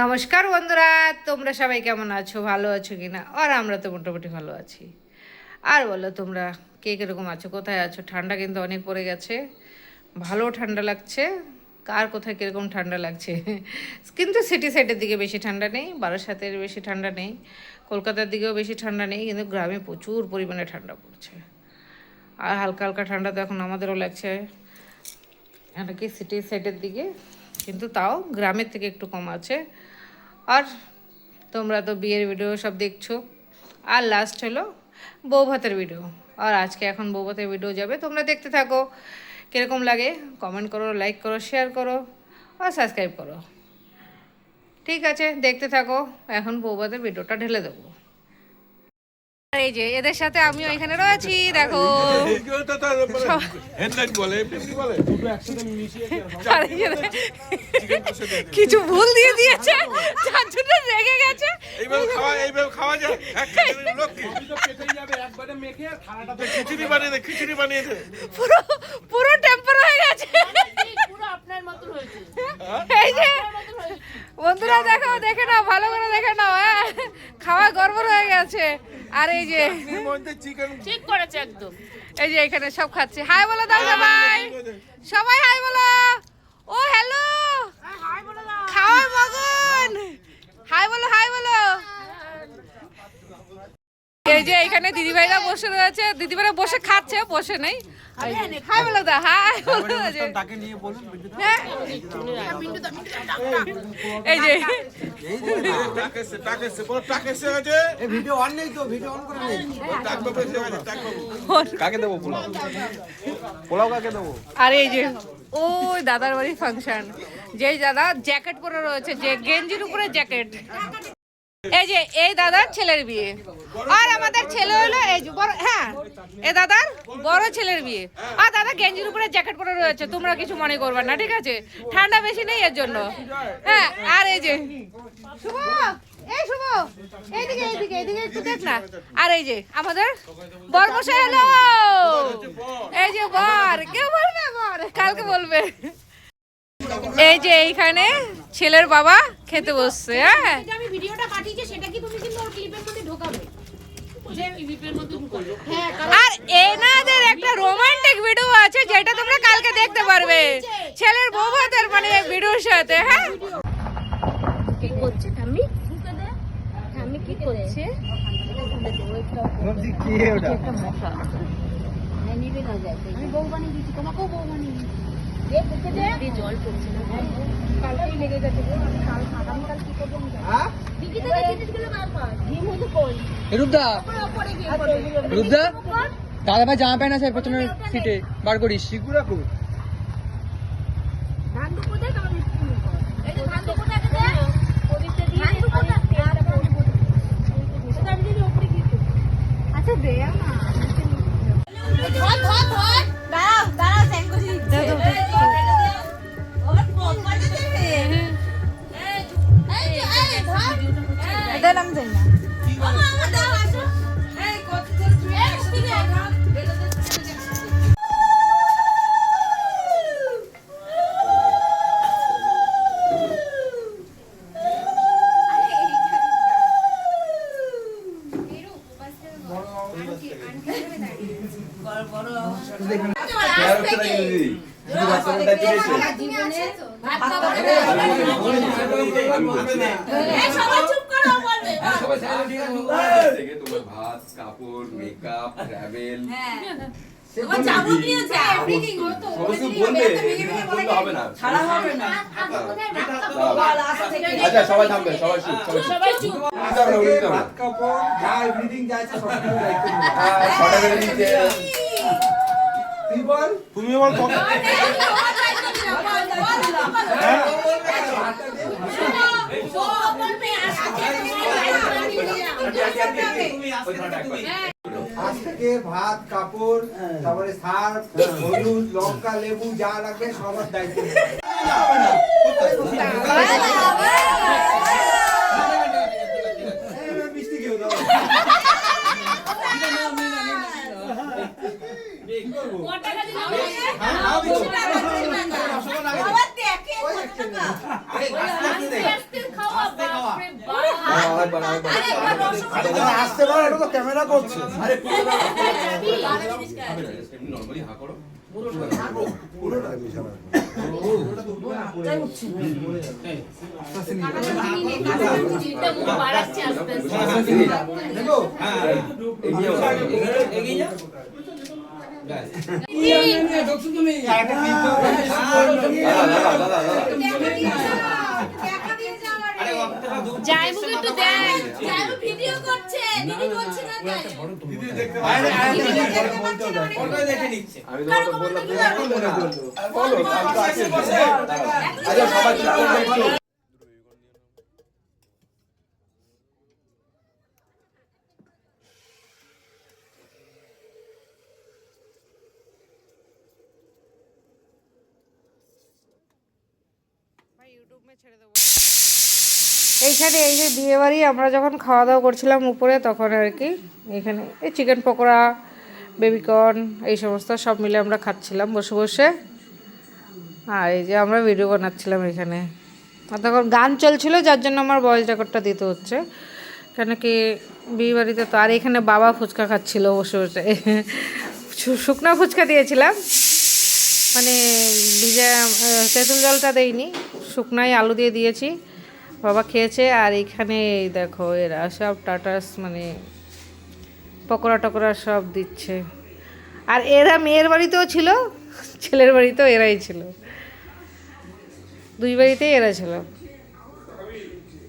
নমস্কার বন্ধুরা, তোমরা সবাই কেমন আছো? ভালো আছো কি না আর আমরা তো মোটামুটি ভালো আছি। আর বলো তোমরা, কে কীরকম আছো? কোথায় আছো? ঠান্ডা কিন্তু অনেক পড়ে গেছে। ভালো ঠান্ডা লাগছে। কার কোথায় কীরকম ঠান্ডা লাগছে? কিন্তু সিটি সাইডের দিকে বেশি ঠান্ডা নেই, বারাসাতের বেশি ঠান্ডা নেই, কলকাতার দিকেও বেশি ঠান্ডা নেই, কিন্তু গ্রামে প্রচুর পরিমাণে ঠান্ডা পড়ছে। আর হালকা হালকা ঠান্ডা তো এখন আমাদেরও লাগছে। এটা কি সিটি সাইডের দিকে? কিন্তু তাও গ্রামের থেকে একটু কম আছে। আর তোমরা তো বিয়ের ভিডিও সব দেখছ। আর লাস্ট হলো বউ ভাতের ভিডিও আর আজকে এখন বউ ভাতের ভিডিও যাবে, তোমরা দেখতে থাকো। কীরকম লাগে? কমেন্ট করো লাইক করো শেয়ার করো, আর সাবস্ক্রাইব করো। ঠিক আছে, দেখতে থাকো। এখন বউ ভাতের ভিডিওটা ঢেলে দেবো। এই যে এদের সাথে আমিও এখানে রয়েছি দেখো। কিছু ভুল দিয়ে দিয়েছে যার জন্য রেগে গেছে। পুরো পুরো টেম্পার হয়ে গেছে। এই যে বন্ধুরা দেখো দেখে নাও ভালো করে দেখে নাও হ্যাঁ। খাওয়া গড়বড় হয়ে গেছে। আর এই যে ঠিক করেছে একদম। এই যে এখানে সব খাচ্ছে। হাই বলো দাও সবাই সবাই হাই বলো। ও হ্যালো খাওয়ার মগন। হাই বলো হাই বলো। এই যে এখানে দিদিভাইরা বসে রয়েছে। দিদিভাইরা বসে খাচ্ছে বসে নেই। হাই বলো দা হাই বলো দা যে। হ্যাঁ। এই যে আর এই যে ওই দাদার বাড়ির ফাংশন যেই দাদা জ্যাকেট পরে রয়েছে যে গেঞ্জির উপরে জ্যাকেট এই যে, এই দাদার ছেলের বিয়ে। আর আমাদের ছেলে হলো এই হ্যাঁ এই দাদার বড় ছেলের বিয়ে। আর দাদা গেঞ্জির উপরে জ্যাকেট পরে রয়েছে, তোমরা কিছু মনে করবে না, ঠিক আছে? ঠান্ডা বেশি নেই এর জন্য। হ্যাঁ আর এই যে, শুভ, এই শুভ, এইদিকে এইদিকে এইদিকে একটু দেখ না। আর এই যে, আমাদের বর মশাই হলো এই যে, বর, কেউ বলবে বর? কালকে বলবে। এই যে, এইখানে ছেলের বাবা খেতে বসছে হ্যাঁ? আমি ভিডিওটা পাঠিয়েছি সেটা কি তুমি কিন্তু ওর ক্লিপের মধ্যে ঢোকাবে? যে ক্লিপের মধ্যে ঢোকাবে হ্যাঁ আর এনাদের একটা রোমান্টিক ভিডিও আছে যেটা তোমরা কালকে দেখতে পারবে। ছেলের বউ ভাতের মানে ভিডিওর সাথে হ্যাঁ? ঠাম্মি কি করছে? আমি বউ বানিয়ে দিচ্ছি তোমাকেও বউ বানিয়ে দিচ্ছি দে ঢুকে দে জল পড়ছে না। কালকেই লেগে গেছে কাল আগামীকাল কি করব আমি জানি না। দিদি রূপদা রূপদা দাদা ভাই জামা প্যান্ট আছে পেছনের সিটে বার করিস। শিগুরা ধান তোমার ধান ভাত কাপড় মেকআপ ট্রাভেল আচ্ছা সবাই থামবে সবাই চুপ সবাই চুপ। হ্যাঁ, বল তুমি বল কত আজ থেকে ভাত কাপড় তারপরে সার হলুদ লঙ্কা লেবু যা লাগবে সবার দায়িত্ব নিতে আসতে পারো এটা ক্যামেরা করছে আরে দাদা দাদা দাদা জাইবুকে একটু দেখ জাইবু ভিডিও দিদি করছে না তাই। আমি তোমাকে বললাম বলো আচ্ছা সবাই চুপ করবে এইখানে এই যে বিয়ে বাড়ি, আমরা যখন খাওয়া দাওয়া করছিলাম উপরে, তখন আর কি এখানে এই চিকেন পকোড়া বেবিকর্ন এই সমস্ত সব মিলে আমরা খাচ্ছিলাম বসে বসে। আর এই যে আমরা ভিডিও বানাচ্ছিলাম এখানে। আর তখন গান চলছিল, যার জন্য আমার ভয়েস রেকর্ডটা দিতে হচ্ছে। কেন কি বিয়ে বাড়িতে তো আর এখানে বাবা ফুচকা খাচ্ছিল বসে বসে। শুকনো ফুচকা দিয়েছিলাম। মানে ভিজা, তেঁতুল জলটা দেইনি শুকনাই আলু দিয়ে দিয়েছি। বাবা খেয়েছে আর এখানে দেখো এরা সব টাটাস মানে পকোড়া টকোড়া সব দিচ্ছে। আর এরা মেয়ের বাড়িতেও ছিল, ছেলের বাড়িতেও এরাই ছিল। দুই বাড়িতেই এরা ছিল।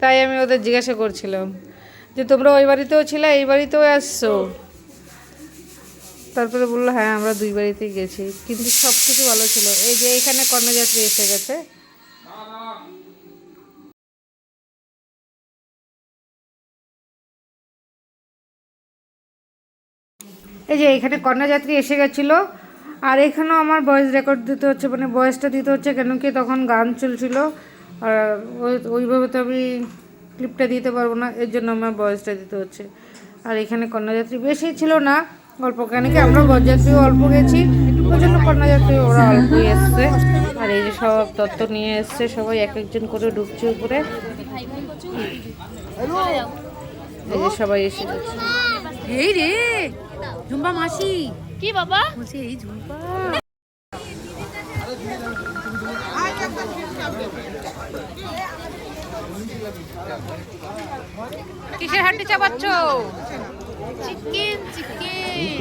তাই আমি ওদের জিজ্ঞাসা করছিলাম যে, তোমরা ওই বাড়িতেও ছিলে? এই বাড়িতেও আসছো? তারপরে বলল হ্যাঁ আমরা দুই বাড়িতেই গেছি। কিন্তু সব কিছু ভালো ছিল, এই যে এখানে কন্যাযাত্রী এসে গেছে এই যে এখানে কন্যাযাত্রী এসে গেছিল। আর এখানেও আমার ভয়েস রেকর্ড দিতে হচ্ছে মানে ভয়েসটা দিতে হচ্ছে কেন কি তখন গান চলছিল। আর ওই- ওইভাবে তো আমি ক্লিপটা দিতে পারব না, এর জন্য আমার ভয়েসটা দিতে হচ্ছে। আর এখানে কন্যাযাত্রী বেশি ছিল না, অল্প কেন কি আমরা বরযাত্রীও অল্প গেছি, ওই জন্য কন্যাযাত্রী ওরা অল্পই এসছে। আর এই যে সব তত্ত্ব নিয়ে এসছে, সবাই এক একজন করে ঢুকছে উপরে। এই যে সবাই এসে গেছে। এই রে ঝুম্পা মাসি। কি বাবা? বলছি এই ঝুম্পা। কিসের হাঁটি চাপাচ্ছ? চিকেন চিকেন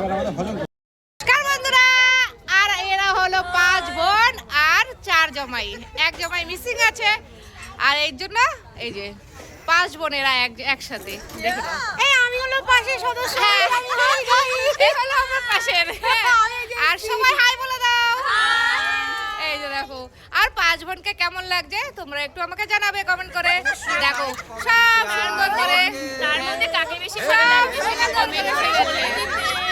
নমস্কার বন্ধুরা আর এরা হলো পাঁচ বোন আর চার জমাই। এক জমাই মিসিং আছে আর এই জন্য এই যে পাঁচ বোন এরা এক একসাথে। এই আমি হলো পাশের সদস্য। হ্যাঁ, এই হলো আমার পাশের। হ্যাঁ। আর সবাই হাই বলে দেখো। আর পাঁচ বোনকে কেমন লাগছে? তোমরা একটু আমাকে জানাবে কমেন্ট করে। দেখো সব সুন্দর করে। তার মধ্যে কাকে বেশি সব সুন্দর করে।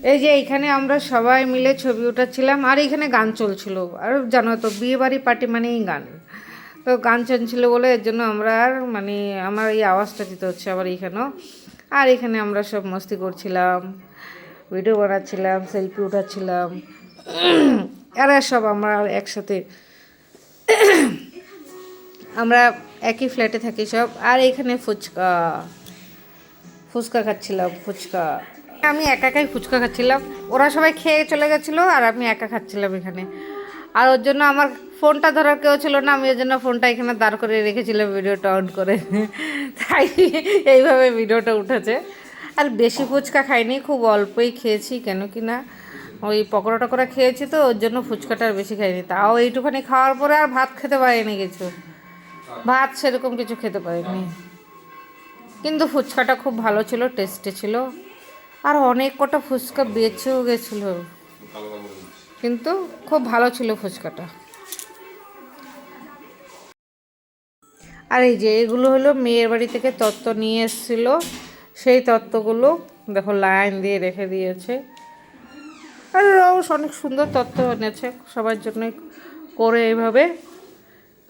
এই যে এখানে আমরা সবাই মিলে ছবি উঠাচ্ছিলাম, আর এখানে গান চলছিল। আর জানো তো বিয়ে বাড়ি পার্টি মানেই গান। তো গান চলছিল বলে এর জন্য আমরা আর মানে আমার এই আওয়াজটা দিতে হচ্ছে আবার এখানেও। আর এখানে আমরা সব মস্তি করছিলাম, ভিডিও বানাচ্ছিলাম, সেলফি উঠাচ্ছিলাম। এরা সব আমরা একসাথে আমরা একই ফ্ল্যাটে থাকি সব। আর এখানে ফুচকা ফুচকা খাচ্ছিলাম, ফুচকা। আমি একা একাই ফুচকা খাচ্ছিলাম। ওরা সবাই খেয়ে চলে গেছিল আর আমি একা খাচ্ছিলাম এখানে। আর ওর জন্য আমার ফোনটা ধরার কেউ ছিল না, আমি ওর জন্য ফোনটা এখানে দাঁড় করে রেখেছিলাম ভিডিওটা অন করে। তাই এইভাবে ভিডিওটা উঠেছে। আর বেশি ফুচকা খাইনি, খুব অল্পই খেয়েছি, কেন কি না? ওই পকোড়া টকোড়া খেয়েছি তো, ওর জন্য ফুচকাটা আর বেশি খাইনি। তাও এইটুখানি খাওয়ার পরে আর ভাত খেতে পারিনি কিছু। ভাত সেরকম কিছু খেতে পারিনি। কিন্তু ফুচকাটা খুব ভালো ছিল টেস্টি ছিল। আর অনেক কটা ফুচকা বেঁচেও গেছিল। কিন্তু খুব ভালো ছিল ফুচকাটা। আর এই যে এগুলো হলো মেয়ের বাড়ি থেকে তত্ত্ব নিয়ে এসেছিল। সেই তত্ত্বগুলো দেখো লাইন দিয়ে রেখে দিয়েছে। আর অনেক সুন্দর তত্ত্ব এনেছে। সবার জন্যই করে এইভাবে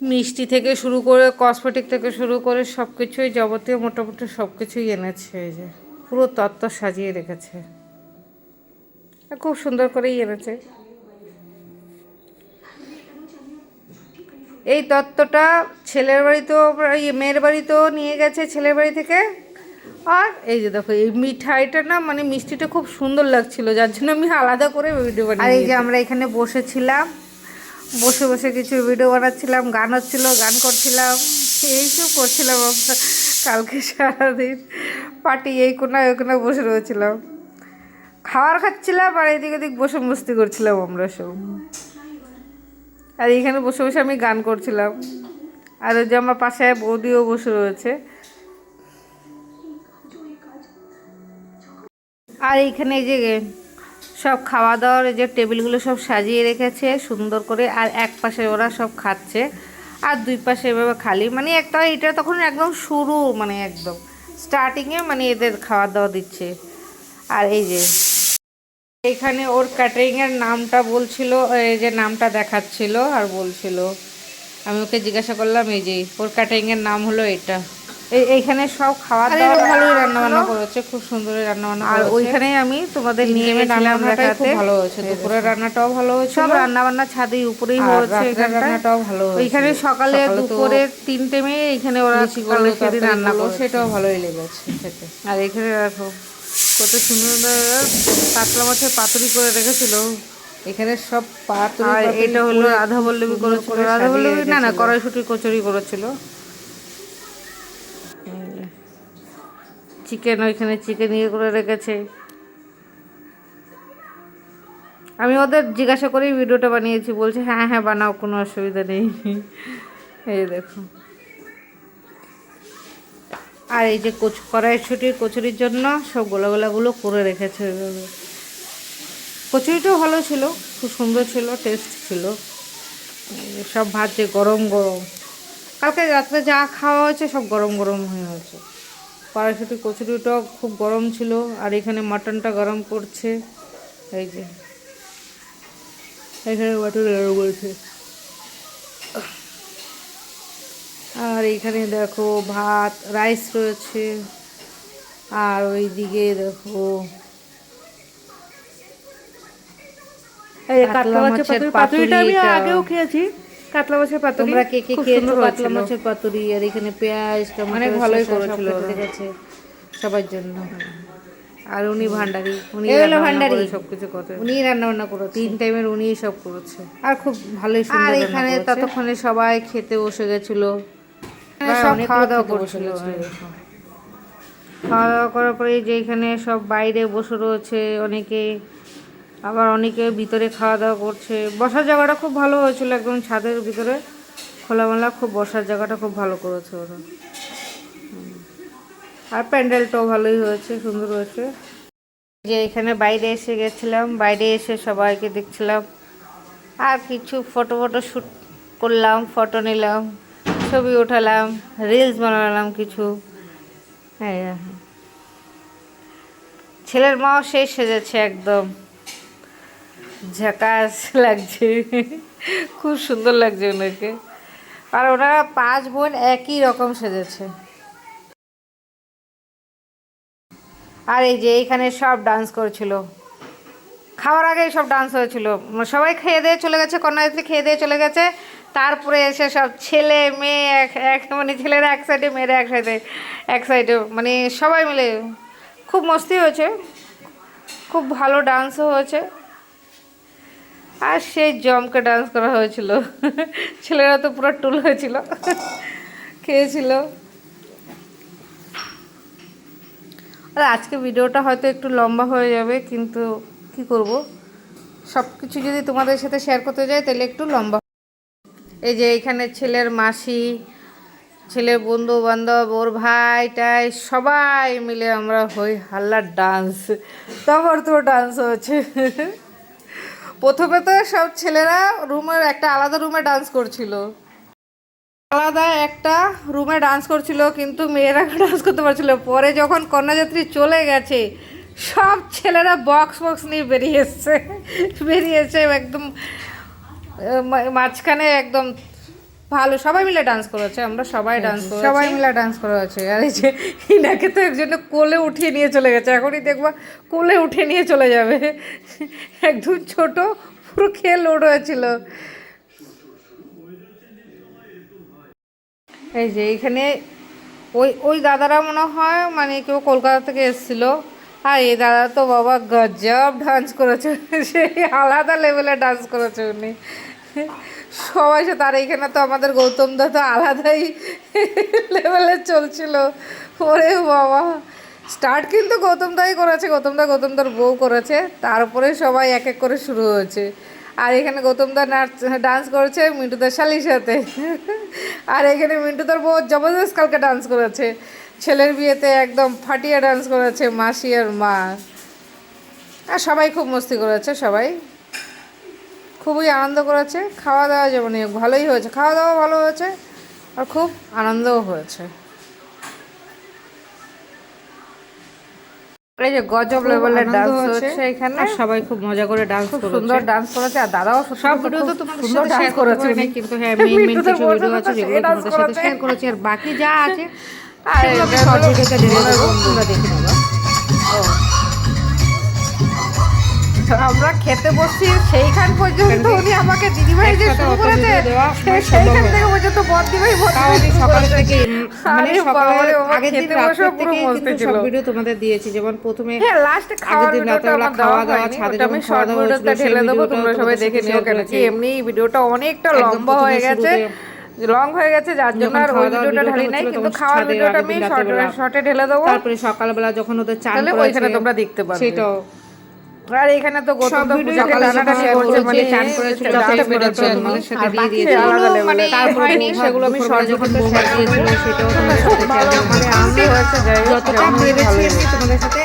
মিষ্টি থেকে শুরু করে, কসমেটিক থেকে শুরু করে সব কিছুই যাবতীয় মোটামুটি সব কিছুই এনেছে এই যে। পুরো তত্ত্ব সাজিয়ে রেখেছে। খুব সুন্দর করেই এনেছে। এই তত্ত্বটা ছেলের বাড়িতেও মেয়ের বাড়িতেও নিয়ে গেছে ছেলের বাড়ি থেকে। আর এই যে দেখো এই মিঠাইটা না মানে মিষ্টিটা খুব সুন্দর লাগছিল যার জন্য আমি আলাদা করে ভিডিও বানাই আর এই যে আমরা এখানে বসেছিলাম বসে বসে কিছু ভিডিও বানাচ্ছিলাম গান হচ্ছিল গান করছিলাম এইসব করছিলাম আমরা। কালকে সারাদিন পার্টি এই কোনা ওই কোনা বসে রয়েছিলাম। খাবার খাচ্ছিলাম আর এদিক ওদিক বসে মস্তি করছিলাম আমরা সব। আর এইখানে বসে বসে আমি গান করছিলাম। আর ওই যে আমার পাশে বৌদিও বসে রয়েছে। আর এইখানে এই যে সব খাওয়া দাওয়ার যে টেবিলগুলো সব সাজিয়ে রেখেছে সুন্দর করে। আর এক পাশে ওরা সব খাচ্ছে। আর দুই পাশে এভাবে খালি মানে একটা এটা তখন একদম শুরু মানে একদম স্টার্টিংয়ে মানে এদের খাওয়া দাওয়া দিচ্ছে। আর এই যে, এখানে ওর ক্যাটারিংয়ের নামটা বলছিল এই যে নামটা দেখাচ্ছিল আর বলছিল। আমি ওকে জিজ্ঞাসা করলাম, এই যে, ওর ক্যাটারিংয়ের নাম হলো এটা। এইখানে সব খাওয়া দাওয়া ভালোই রান্না বান্না করেছে খুব সুন্দরই রান্না বান্না আর ওইখানেই আমি তোমাদের নিয়ে গেছিলাম দেখাতে। ভালো হয়েছে দুপুরের রান্নাটাও ভালো হয়েছে। সব রান্না বান্না ছাদের উপরেই হয়েছে রান্নাটাও ভালো ওইখানে সকালে দুপুরে তিনটে মেয়ে এখানে ওরা সেদিন রান্না করল। সেটাও ভালোই লেগেছে খেতে। আর এখানে রাখো কত সুন্দর কাতলা মাছের পাতুরি করে রেখেছিল। এখানে সব পাতুরি এটা হলো রাধা বল্লভী করেছিল রাধা বল্লভী না না কড়াইশুটির কচুরি করেছিল। চিকেন ওইখানে চিকেন ইয়ে করে রেখেছে। আমি ওদের জিজ্ঞাসা করেই ভিডিওটা বানিয়েছি, বলছে হ্যাঁ হ্যাঁ বানাও, কোনো অসুবিধা নেই। এই দেখো। আর এই যে কচু কড়াইশুটির কচুরির জন্য সব গোলা গোলাগুলো করে রেখেছে ওইভাবে কচুরিটাও ভালো ছিল, খুব সুন্দর ছিল টেস্ট ছিল। সব ভাজছে, গরম গরম। কালকে রাত্রে যা খাওয়া হয়েছে, সব গরম গরম হয়ে হয়েছে কড়াইশুটি কচুরিটাও খুব গরম ছিল আর এখানে মাটনটা গরম করছে। এই যে। এখানে মাটন গরম করছে। আর এইখানে দেখো ভাত রাইস রয়েছে। আর ওই দিকে দেখো কাতলা মাছের পাতুরিটা আমি আগেও খেয়েছি। কাতলা মাছের পাতুরি তোমরা কে কে খেয়েছো কাতলা মাছের পাতুরি? আর এখানে পেঁয়াজ টমেটো অনেক ভালোই করেছিল ওরা। রেখেছে সবার জন্য। আর উনি ভান্ডারি উনি হলো ভান্ডারি। করে সবকিছু করে উনি রান্না বান্না করেছে। তিন টাইমের উনিই সব করেছে। আর খুব ভালোই আর এখানে ততক্ষণে সবাই খেতে বসে গেছিল। সব খাওয়া দাওয়া করছিল খাওয়া দাওয়া করার পরে যে এখানে সব বাইরে বসে রয়েছে অনেকে আবার অনেকে ভিতরে খাওয়া দাওয়া করছে। বসার জায়গাটা খুব ভালো হয়েছিল একদম ছাদের ভিতরে। খোলামেলা খুব বসার জায়গাটা খুব ভালো করেছে ওরা। আর প্যান্ডেলটাও ভালোই হয়েছে, সুন্দর হয়েছে। যে এখানে বাইরে এসে গেছিলাম, বাইরে এসে সবাইকে দেখছিলাম। আর কিছু ফটো ফটো শ্যুট করলাম ফটো নিলাম, ছবি ওঠালাম রিলস বানালাম কিছু। হ্যাঁ। ছেলের মাও শেষ সেজেছে একদম। ঝাকাস লাগছে। খুব সুন্দর লাগছে ওনাকে। আর ওনারা পাঁচ বোন একই রকম সেজেছে। আর এই যে এইখানে সব ডান্স করেছিল। খাওয়ার আগে সব ডান্স হয়েছিল। সবাই খেয়ে দিয়ে চলে গেছে, কন্যাযাত্রী খেয়ে দিয়ে চলে গেছে। তারপরে এসে সব ছেলে, মেয়ে, এক এক মানে ছেলেরা এক সাইডে মেয়েরা এক সাইডে এক সাইডে মানে সবাই মিলে খুব মস্তি হয়েছে। খুব ভালো ডান্সও হয়েছে। আর সেই জমকে ডান্স করা হয়েছিল। ছেলেরা তো পুরো টুল হয়েছিল। খেয়েছিল। আর আজকে ভিডিওটা হয়তো একটু লম্বা হয়ে যাবে, কিন্তু কি করব? সব কিছু যদি তোমাদের সাথে শেয়ার করতে যাই, তাহলে একটু লম্বা। এই যে এখানে ছেলের মাসি, ছেলের বন্ধু বান্ধব ওর ভাই টাই সবাই মিলে আমরা হই হাল্লার ডান্স তারপর তো ডান্স হচ্ছে প্রথমে তো সব ছেলেরা রুমের একটা আলাদা রুমে ডান্স করছিল। আলাদা একটা রুমে ডান্স করছিল, কিন্তু মেয়েরা ডান্স করতে পারছিল। পরে যখন কন্যাযাত্রী চলে গেছে, সব ছেলেরা বক্স বক্স নিয়ে বেরিয়ে এসছে। বেরিয়েছে একদম মাঝখানে একদম ভালো সবাই মিলে ডান্স করেছে আমরা সবাই ডান্স করেছি। সবাই মিলে ডান্স করেছে। আর এই যে ইনাকে তো একজনে কোলে উঠিয়ে নিয়ে চলে গেছে এখনই দেখবা কোলে উঠে নিয়ে চলে যাবে। একদম ছোট পুরো খেয়ে লোড হয়েছিল। এই যে এখানে ওই ওই দাদারা মনে হয় মানে কেউ কলকাতা থেকে এসেছিল। আর এই দাদা তো বাবা গজব ডান্স করেছে সেই আলাদা লেভেলে ডান্স করেছে উনি। সবাই সাথে, আর এইখানে তো আমাদের গৌতম দা তো আলাদাই লেভেলে চলছিল। ওরে বাবা। স্টার্ট কিন্তু গৌতম দাই করেছে, গৌতম দা গৌতম দার বউ করেছে, তারপরে সবাই এক এক করে শুরু হয়েছে। আর এখানে গৌতম দা নাচ ডান্স করেছে মিন্টু দার শালির সাথে। আর এখানে মিন্টু দার বউ জবরদস্ত কালকে ডান্স করেছে। ছেলের বিয়েতে একদম ফাটিয়ে ডান্স করেছে মাসি আর মা। আর সবাই খুব মস্তি করেছে সবাই। খুবই আনন্দ করেছে খাওয়া দাওয়া যেমন ভালোই হয়েছে খাওয়া দাওয়া ভালো হয়েছে আর খুব আনন্দও হয়েছে। এই যে গজব লেভেলের ডান্স হচ্ছে এখানে। সবাই খুব মজা করে ডান্স করেছে। সুন্দর ডান্স করেছে আর দাদাও সব ভিডিও তো তোমাদের সাথে শেয়ার করেছে। কিন্তু হ্যাঁ মেইন মেইন কিছু ভিডিও আছে যেগুলো তোমাদের সাথে শেয়ার করেছি আর বাকি যা আছে সেগুলো আমি শর্ট ভিডিওতে ঢেলে দেবো। তোমরা দেখে নেবা। আমরা খেতে বসছি সেইখান পর্যন্ত উনি আমাকে দিদিভাই যে শুরু করেছে সেইখান থেকে পর্যন্ত বদ দিভাই বদ সকাল থেকে মানে সকালে দিন বসে পুরো ছিল। ভিডিও তোমাদের দিয়েছি যেমন প্রথমে হ্যাঁ লাস্টে খাওয়া দাওয়া, ছাদে আমি শর্ট ভিডিওটা ঢেলে দেবো তোমরা সবাই দেখে নিও কেন? কি এমনি ভিডিওটা অনেকটা লম্বা হয়ে গেছে লং হয়ে গেছে যার জন্য আর ওই ভিডিওটা ঢালি নাই কিন্তু খাওয়ার ভিডিওটা আমি শর্ট ঢেলে দেবো। তারপরে সকালবেলা যখন ওদের চান তাহলে ওইখানে তোমরা দেখতে পারবে। সেটাও আর এখানে তো গত তো সকালে টানাটানি করছে মানে চান করেছিল, করেছে ভিডিওটা আর তোমাদের সাথে দিয়ে দিয়েছি। আলাদা সেগুলো মানে আমি ভিডিওতে শেয়ার দিয়েছি সেটাও তোমাদের সাথে। মানে আমি হয়েছে যাই হোক যতটা পেরেছি ভালো লেগেছে। তোমাদের সাথে